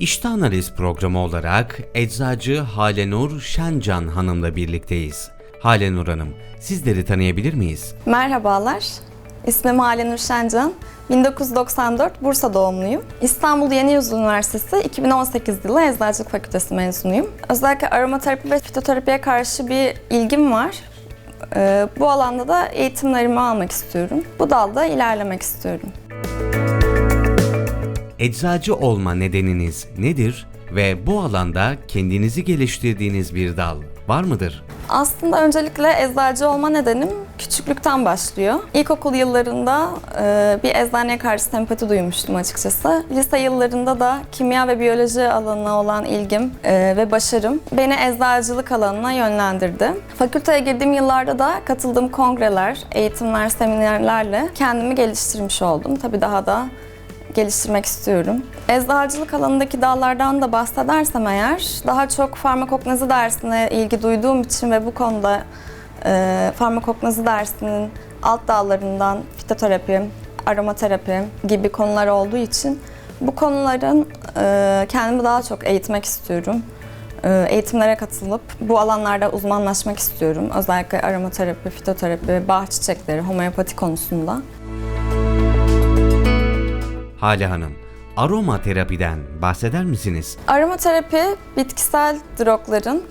İşte Analiz programı olarak eczacı Halenur Şencan Hanım'la birlikteyiz. Halenur Hanım, sizleri tanıyabilir miyiz? Merhabalar. İsmim Halenur Şencan. 1994 Bursa doğumluyum. İstanbul Yeni Yüzyıl Üniversitesi 2018 yılı Eczacılık Fakültesi mezunuyum. Özellikle aromaterapi ve fitoterapiye karşı bir ilgim var. Ee, Bu alanda da eğitimlerimi almak istiyorum. Bu dalda ilerlemek istiyorum. Eczacı olma nedeniniz nedir ve bu alanda kendinizi geliştirdiğiniz bir dal var mıdır? Aslında öncelikle eczacı olma nedenim küçüklükten başlıyor. İlkokul yıllarında e, bir eczaneye karşı sempati duymuştum açıkçası. Lise yıllarında da kimya ve biyoloji alanına olan ilgim e, ve başarım beni eczacılık alanına yönlendirdi. Fakülteye girdiğim yıllarda da katıldığım kongreler, eğitimler, seminerlerle kendimi geliştirmiş oldum. Tabii daha da geliştirmek istiyorum. Eczacılık alanındaki dallardan da bahsedersem eğer, daha çok farmakognozi dersine ilgi duyduğum için ve bu konuda e, farmakognozi dersinin alt dallarından fitoterapi, aromaterapi gibi konular olduğu için bu konuların e, kendimi daha çok eğitmek istiyorum. E, eğitimlere katılıp bu alanlarda uzmanlaşmak istiyorum. Özellikle aromaterapi, fitoterapi, bağ çiçekleri, homeopati konusunda. Hale Hanım, aromaterapiden bahseder misiniz? Aromaterapi bitkisel drogların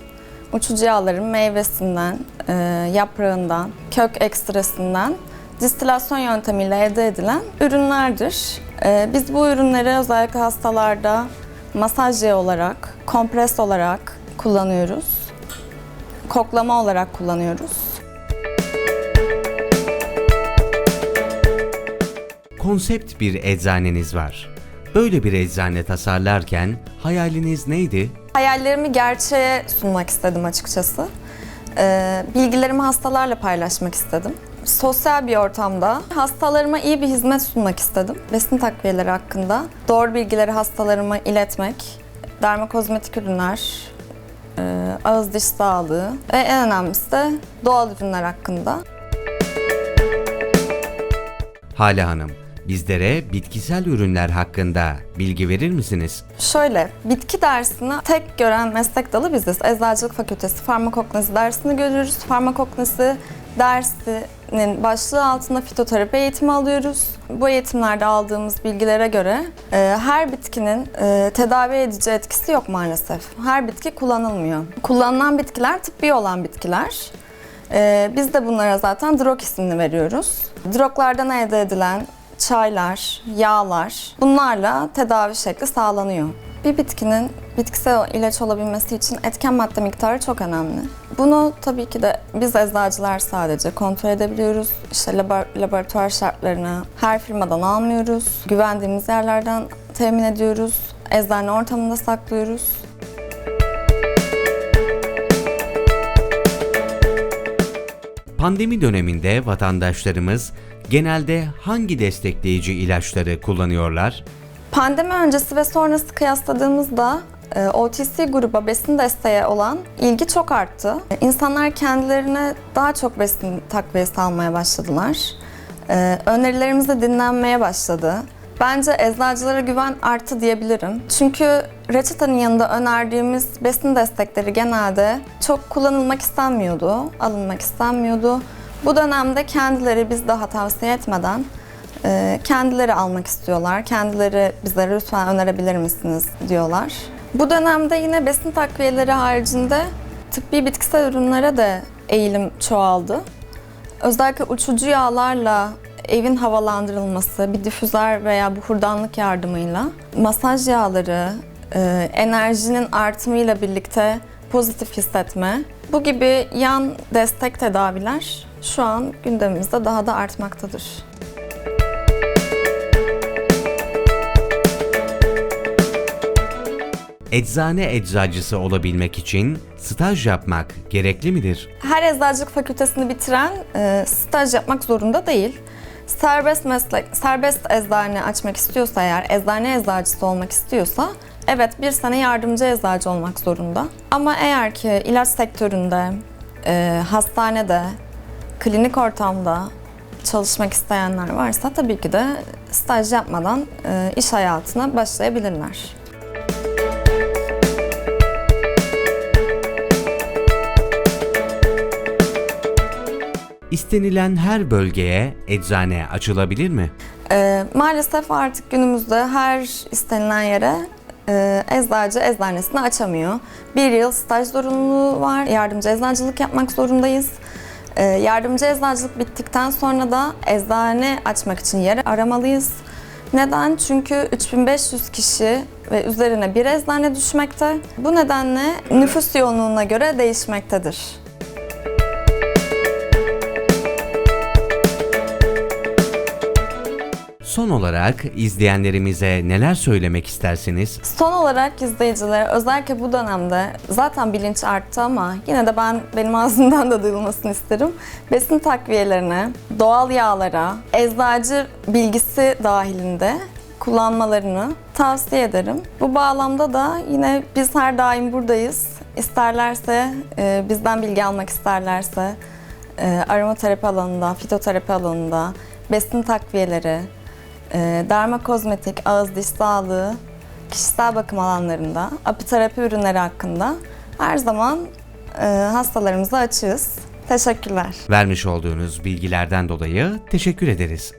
uçucu yağların meyvesinden, e, yaprağından, kök ekstrasından distilasyon yöntemiyle elde edilen ürünlerdir. E, biz bu ürünleri özellikle hastalarda masaj olarak, kompres olarak kullanıyoruz. Koklama olarak kullanıyoruz. Konsept bir eczaneniz var. Böyle bir eczane tasarlarken hayaliniz neydi? Hayallerimi gerçeğe sunmak istedim açıkçası. Ee, bilgilerimi hastalarla paylaşmak istedim. Sosyal bir ortamda hastalarıma iyi bir hizmet sunmak istedim. Besin takviyeleri hakkında doğru bilgileri hastalarıma iletmek, dermokozmetik ürünler, e, ağız diş sağlığı ve en önemlisi de doğal ürünler hakkında. Hale Hanım, bizlere bitkisel ürünler hakkında bilgi verir misiniz? Şöyle, bitki dersini tek gören meslek dalı biziz. Eczacılık Fakültesi farmakognozi dersini görüyoruz. Farmakognozi dersinin başlığı altında fitoterapi eğitimi alıyoruz. Bu eğitimlerde aldığımız bilgilere göre e, her bitkinin e, tedavi edici etkisi yok maalesef. Her bitki kullanılmıyor. Kullanılan bitkiler tıbbi olan bitkiler. E, biz de bunlara zaten drog ismini veriyoruz. Droglardan elde edilen çaylar, yağlar bunlarla tedavi şekli sağlanıyor. Bir bitkinin bitkisel ilaç olabilmesi için etken madde miktarı çok önemli. Bunu tabii ki de biz eczacılar sadece kontrol edebiliyoruz. İşte labor- laboratuvar şartlarını her firmadan almıyoruz. Güvendiğimiz yerlerden temin ediyoruz. Eczane ortamında saklıyoruz. Pandemi döneminde vatandaşlarımız genelde hangi destekleyici ilaçları kullanıyorlar? Pandemi öncesi ve sonrası kıyasladığımızda e, OTC gruba besin desteği olan ilgi çok arttı. İnsanlar kendilerine daha çok besin takviyesi almaya başladılar. E, Önerilerimiz de dinlenmeye başladı. Bence eczacılara güven arttı diyebilirim. Çünkü reçetenin yanında önerdiğimiz besin destekleri genelde çok kullanılmak istenmiyordu, alınmak istenmiyordu. Bu dönemde kendileri biz daha tavsiye etmeden e, kendileri almak istiyorlar. Kendileri bizlere lütfen önerebilir misiniz diyorlar. Bu dönemde yine besin takviyeleri haricinde tıbbi bitkisel ürünlere de eğilim çoğaldı. Özellikle uçucu yağlarla evin havalandırılması, bir difüzör veya buhurdanlık yardımıyla masaj yağları, e, enerjinin artımıyla birlikte pozitif hissetme, bu gibi yan destek tedaviler şu an gündemimizde daha da artmaktadır. Eczane eczacısı olabilmek için staj yapmak gerekli midir? Her eczacılık fakültesini bitiren e, staj yapmak zorunda değil. Serbest meslek, serbest eczane açmak istiyorsa eğer, eczane eczacısı olmak istiyorsa evet bir sene yardımcı eczacı olmak zorunda. Ama eğer ki ilaç sektöründe, e, hastanede, klinik ortamda çalışmak isteyenler varsa tabii ki de staj yapmadan e, iş hayatına başlayabilirler. İstenilen her bölgeye eczane açılabilir mi? E, maalesef artık günümüzde her istenilen yere e, eczacı eczanesini açamıyor. Bir yıl staj zorunluluğu var. Yardımcı eczacılık yapmak zorundayız. Ee, yardımcı eczacılık bittikten sonra da eczane açmak için yer aramalıyız. Neden? Çünkü 3500 kişi ve üzerine bir eczane düşmekte. Bu nedenle nüfus yoğunluğuna göre değişmektedir. Son olarak izleyenlerimize neler söylemek istersiniz? Son olarak izleyicilere özellikle bu dönemde zaten bilinç arttı ama yine de ben benim ağzımdan da duyulmasını isterim. Besin takviyelerine, doğal yağlara, eczacı bilgisi dahilinde kullanmalarını tavsiye ederim. Bu bağlamda da yine biz her daim buradayız. İsterlerse, e, bizden bilgi almak isterlerse e, aromaterapi alanında, fitoterapi alanında, besin takviyeleri, derma kozmetik, ağız diş sağlığı, kişisel bakım alanlarında, apiterapi ürünleri hakkında her zaman e, hastalarımıza açığız. Teşekkürler. Vermiş olduğunuz bilgilerden dolayı teşekkür ederiz.